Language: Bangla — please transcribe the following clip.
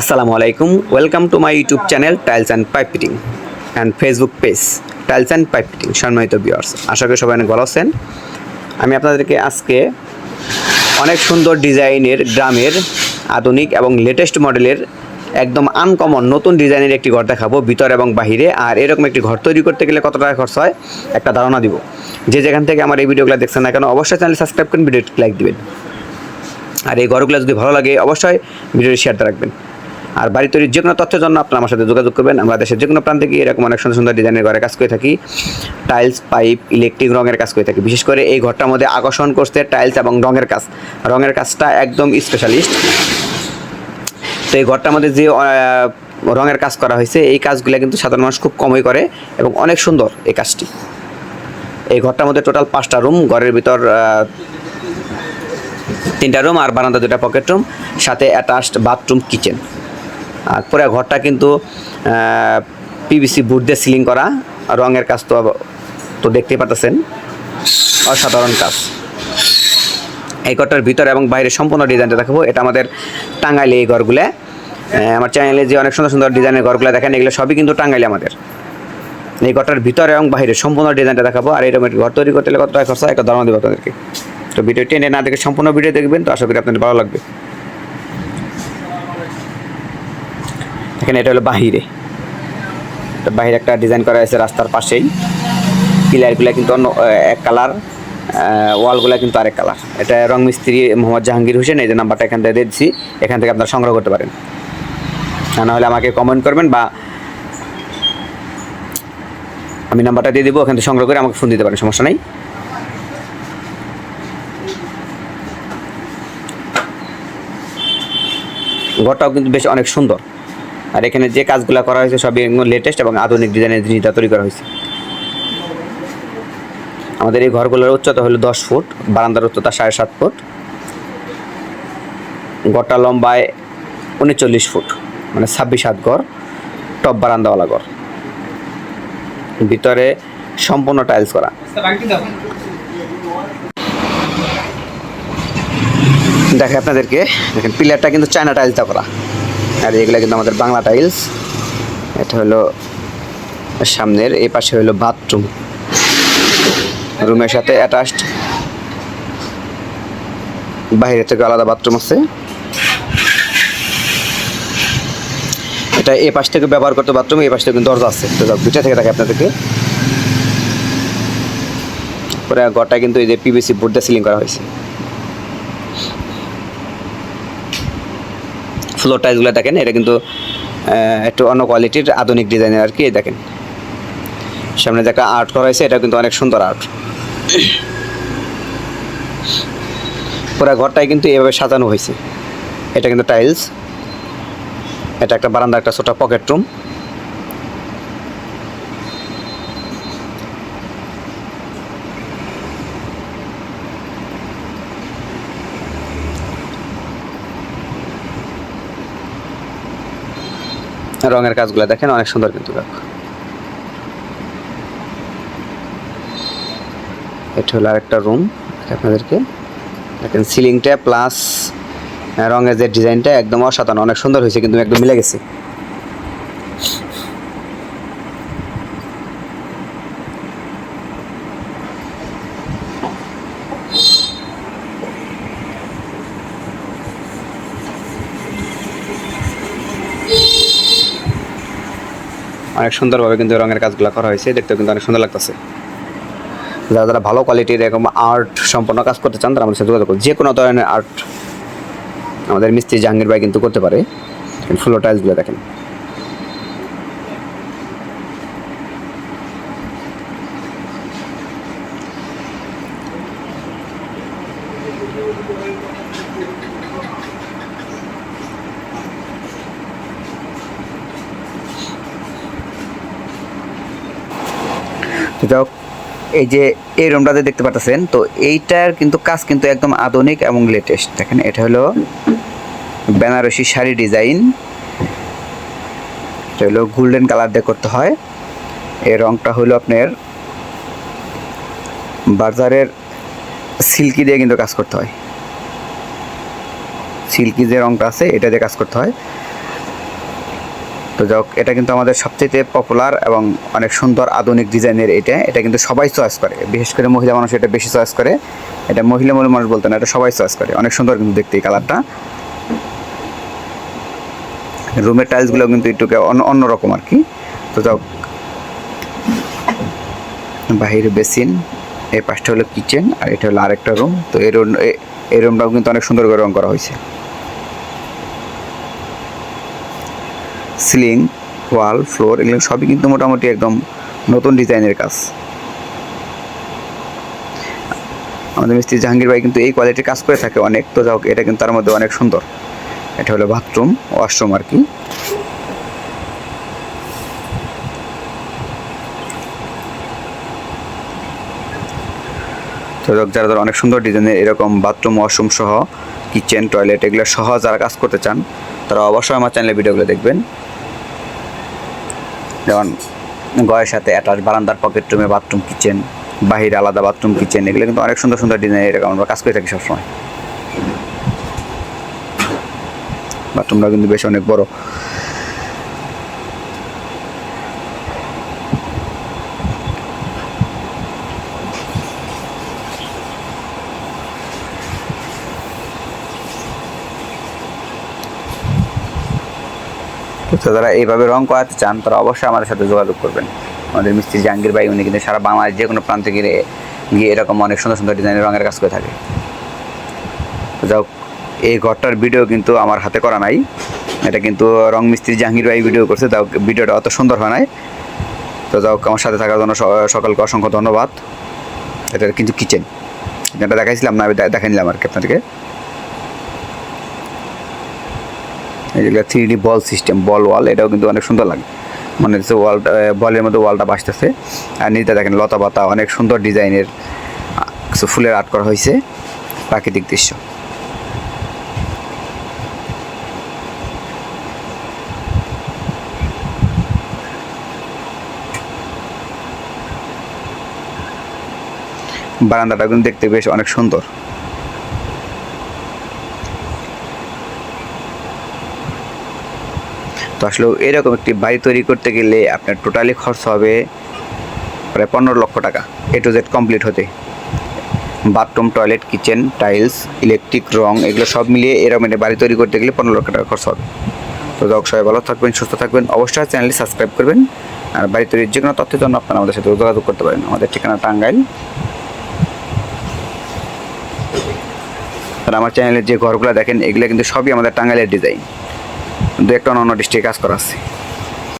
আসসালামু আলাইকুম welcome to my YouTube channel tiles and pipe fitting and Facebook page tiles and pipe fitting সম্মানিত ভিউয়ার্স আশা করি সবাই অনেক ভালো আছেন। আমি আপনাদেরকে আজকে অনেক সুন্দর ডিজাইনের গ্রামের আধুনিক এবং লেটেস্ট মডেলের একদম আনকমন নতুন ডিজাইনের একটি ঘর দেখাবো, ভিতর এবং বাহিরে। আর এরকম একটি ঘর তৈরি করতে গেলে কত টাকা খরচ হয়, একটা ধারণা দিব। যে যেখান থেকে আমার এই ভিডিওগুলো দেখছেন না কেন, অবশ্যই চ্যানেল সাবস্ক্রাইব করুন ভিডিওটি লাইক দিবেন। আর এই ঘরগুলো যদি ভালো লাগে, অবশ্যই ভিডিওটি শেয়ারতে রাখবেন। আর বাড়ি তৈরির যে কোনো তথ্যের জন্য আপনারা আমার সাথে যোগাযোগ করবেন। আমরা দেশের যে কোনো প্রান্তে গিয়ে এরকম অনেক সুন্দর সুন্দর ডিজাইনের ঘরে কাজ করে থাকি। টাইলস পাইপ ইলেকট্রিক রঙের কাজ করে থাকি। বিশেষ করে এই ঘরটার মধ্যে আকর্ষণ করছে টাইলস এবং রঙের কাজ। রঙের কাজটা একদম স্পেশালিস্ট তো এই ঘরটার মধ্যে যে রঙের কাজ করা হয়েছে, এই কাজগুলো কিন্তু সাধারণ মানুষ খুব কমই করে এবং অনেক সুন্দর এই কাজটি। এই ঘরটার মধ্যে টোটাল পাঁচটা রুম ঘরের ভিতর তিনটা রুম আর বারান্দা দুটা পকেট রুম সাথে অ্যাটাচড বাথরুম কিচেন পুরো ঘরটা কিন্তু পিভিসি বুট দিয়ে সিলিং করা, রঙের কাজ তো তো দেখতেই পাচ্ছেন অসাধারণ কাজ। এই ঘরটার ভিতরে এবং বাইরে সম্পূর্ণ ডিজাইনটা দেখাবো। এটা আমাদের টাঙ্গাইলে এই ঘরগুলো। আমার চ্যানেলে যে অনেক সুন্দর সুন্দর ডিজাইনের ঘরগুলো দেখেন, এগুলো সবই কিন্তু টাঙ্গাইলে আমাদের। এই ঘরটার ভিতরে এবং বাইরে সম্পূর্ণ ডিজাইনটা দেখাবো। আর এরকম ঘর তৈরি করতে হলে কত টাকা খরচা একটা ধারণা দেবো আপনাদেরকে। তো ভিডিও টেনে না দেখে সম্পূর্ণ ভিডিও দেখবেন, তো আশা করি আপনাদের ভালো লাগবে। এখানে এটা হলো বাহিরে। বাহিরে একটা ডিজাইন করা হয়েছে রাস্তার পাশেই। পিলারগুলো কিন্তু অন্য এক কালার ওয়ালগুলো কিন্তু আরেক কালার এটা রং মিস্ত্রি মোহাম্মদ জাহাঙ্গীর হোসেন, এই যে নাম্বারটা এখান থেকে দিচ্ছি এখান থেকে আপনারা সংগ্রহ করতে পারেন। না হলে আমাকে কমেন্ট করবেন বা আমি নাম্বারটা দিয়ে দিব, ওখান থেকে সংগ্রহ করে আমাকে ফোন দিতে পারেন, সমস্যা নেই। ঘরটাও কিন্তু বেশ অনেক সুন্দর। আর এখানে যে কাজগুলো করা হয়েছে সবই লেটেস্ট এবং আধুনিক ডিজাইনের জিনিসটা তৈরি করা হয়েছে। আমাদের এই ঘরগুলোর উচ্চতা হলো দশ ফুট, বারান্দার উচ্চতা সাড়ে সাত ফুট। ঘরটা লম্বায় উনচল্লিশ ফুট মানে ছাব্বিশ হাত ঘর টপ বারান্দাওয়ালা ঘর ভিতরে সম্পূর্ণ টাইলস করা। দেখে আপনাদেরকে, দেখেন পিলারটা কিন্তু চায়না টাইলসটা করা। আর এগুলো কিন্তু আমাদের বাংলা টাইলস এটা হলো সামনের, এই পাশে হলো বাথরুম রুমের সাথে অ্যাটাচড বাইরে থেকে আলাদা বাথরুম আছে। এটা এই পাশ থেকে ব্যবহার করতে বাথরুম এই পাশ থেকে দরজা আছে। তো দুইটা থেকে থাকে আপনাদেরকে। পরে ঘরটা কিন্তু এই যে পিভিসি বোর্ড দিয়ে সিলিং করা হয়েছে। ফ্লোর টাইলসগুলো দেখেন, এটা কিন্তু একটু অন্য কোয়ালিটির আধুনিক ডিজাইনের আর কি দেখেন। সামনে যে একটা আর্ট করা হয়েছে এটা কিন্তু অনেক সুন্দর আর্ট পুরো ঘরটাই কিন্তু এভাবে সাজানো হয়েছে। এটা কিন্তু টাইলস এটা একটা বারান্দা, একটা ছোটো পকেট রুম রঙের কাজগুলো দেখেন, অনেক সুন্দর কিন্তু এটা হলো আরেকটা রুম আপনাদেরকে। দেখেন সিলিংটা প্লাস রঙের যে ডিজাইনটা একদম অসাধারণ, অনেক সুন্দর হয়েছে, কিন্তু একদম মিলে গেছে। অনেক সুন্দরভাবে কিন্তু রঙের কাজগুলো করা হয়েছে দেখতে কিন্তু অনেক সুন্দর লাগতেছে। যারা যারা ভালো কোয়ালিটির এরকম আর্ট সম্পন্ন কাজ করতে চান, তারা আমাদের সাথে যোগাযোগ যে কোনো ধরনের আর্ট আমাদের মিস্ত্রি জাহাঙ্গীর ভাই কিন্তু করতে পারে। ফুলো টাইলসগুলো দেখেন। যাই এই যে এই রুমটাতে দেখতে পাচ্ছেন তো এইটার কিন্তু কাজ কিন্তু একদম আধুনিক এবং লেটেস্ট দেখেন, এটা হলো বেনারসি শাড়ি ডিজাইন এটা হলো গোল্ডেন কালার দিয়ে করতে হয়। এই রংটা হলো আপনার বাজারের সিল্কি দিয়ে কিন্তু কাজ করতে হয়। সিল্কি যে রংটা আছে, এটা দিয়ে কাজ করতে হয়। তো যাক এটা কিন্তু আমাদের সবচেয়ে পপুলার এবং অনেক সুন্দর আধুনিক ডিজাইনের এটা। এটা কিন্তু সবাই চয়েস করে। বিশেষ করে মহিলা মানুষ এটা বেশি চয়েস করে। এটা মহিলা মহিলা মানুষ বলতে না, এটা সবাই চয়েস করে। অনেক সুন্দর কিন্তু দেখতে এই কালারটা রুমের টাইলসগুলো কিন্তু একটু অন্য অন্যরকম আর কি। তো যাক বাহিরে বেসিন, এই পাশটা হলো কিচেন আর এটা হলো আরেকটা রুম তো এই রুম এই রুমটাও কিন্তু অনেক সুন্দর করে রং করা হয়েছে। সিলিং ওয়াল ফ্লোর এগুলো সবই কিন্তু মোটামুটি একদম নতুন ডিজাইনের কাজ। আমাদের মিস্ত্রি জাহাঙ্গীর ভাই কিন্তু এই কোয়ালিটির কাজ করে থাকে অনেক। তো যাই এটা কিন্তু তার মধ্যে অনেক সুন্দর। এটা হলো বাথরুম ওয়াশরুম আর কি। তো যারা যারা অনেক সুন্দর ডিজাইনের এরকম বাথরুম ওয়াশরুম সহ কিচেন টয়লেট এগুলো সহ যারা কাজ করতে চান, তারা অবশ্যই আমার চ্যানেলে ভিডিওগুলো দেখবেন। যেমন গয়ের সাথে অ্যাটাচ বারান্দার পকেট রুমে বাথরুম কিচেন বাহিরে আলাদা বাথরুম কিচেন এগুলো কিন্তু অনেক সুন্দর সুন্দর ডিজাইন এরকম আমরা কাজ করে থাকি সবসময়। বাথরুমটা কিন্তু বেশ অনেক বড়। তো যারা এইভাবে রং করাতে চান, তারা অবশ্যই আমাদের সাথে যোগাযোগ করবেন। আমাদের মিস্ত্রি জাহাঙ্গীর ভাই, উনি কিন্তু সারা বাংলাদেশ যে কোনো প্রান্তে গিয়ে গিয়ে এরকম অনেক সুন্দর সুন্দর ডিজাইনের রঙের কাজ করে থাকে। যাই এই ঘরটার ভিডিও কিন্তু আমার হাতে করা নাই। এটা কিন্তু রং মিস্ত্রি জাহাঙ্গীর ভাই ভিডিও করছে তাও ভিডিওটা অত সুন্দর হয় নাই। তো যাই আমার সাথে থাকার জন্য সকলকে অসংখ্য ধন্যবাদ। এটা কিন্তু কিচেন যেটা দেখাইছিলাম না, আমি দেখাই নিলাম আর কি আপনাদেরকে। এগুলো three D ball system ball wall এটাও কিন্তু অনেক সুন্দর লাগে। মনে হচ্ছে ওয়ালটা বলের মধ্যে ওয়ালটা বাসতেছে। আর নিচে দেখেন লতা পাতা, অনেক সুন্দর ডিজাইনের কিছু ফুলের আর্ট করা হয়েছে প্রাকৃতিক দৃশ্য। বারান্দাটা কিন্তু দেখতে বেশ অনেক সুন্দর। তো আসলে এরকম একটি বাড়ি তৈরি করতে গেলে আপনার টোটালি খরচ হবে প্রায় পনেরো লক্ষ টাকা এ টু জেড কমপ্লিট হতে। Bathroom toilet kitchen tiles electric রং, এগুলো সব মিলিয়ে এরকম একটা বাড়ি তৈরি করতে গেলে পনেরো লক্ষ টাকা খরচ হবে। তো যাক সবাই ভালো থাকবেন, সুস্থ থাকবেন, অবশ্যই চ্যানেলটি সাবস্ক্রাইব করবেন। আর বাড়ি তৈরির যে কোনো তথ্যের জন্য আপনারা আমাদের সাথে যোগাযোগ করতে পারেন। আমাদের ঠিকানা টাঙ্গাইল। আর আমার চ্যানেলের যে ঘরগুলো দেখেন, এগুলো কিন্তু সবই আমাদের টাঙ্গাইলের ডিজাইন দু একটা অন্য অন্য ডিস্ট্রিক্টে কাজ করা আছে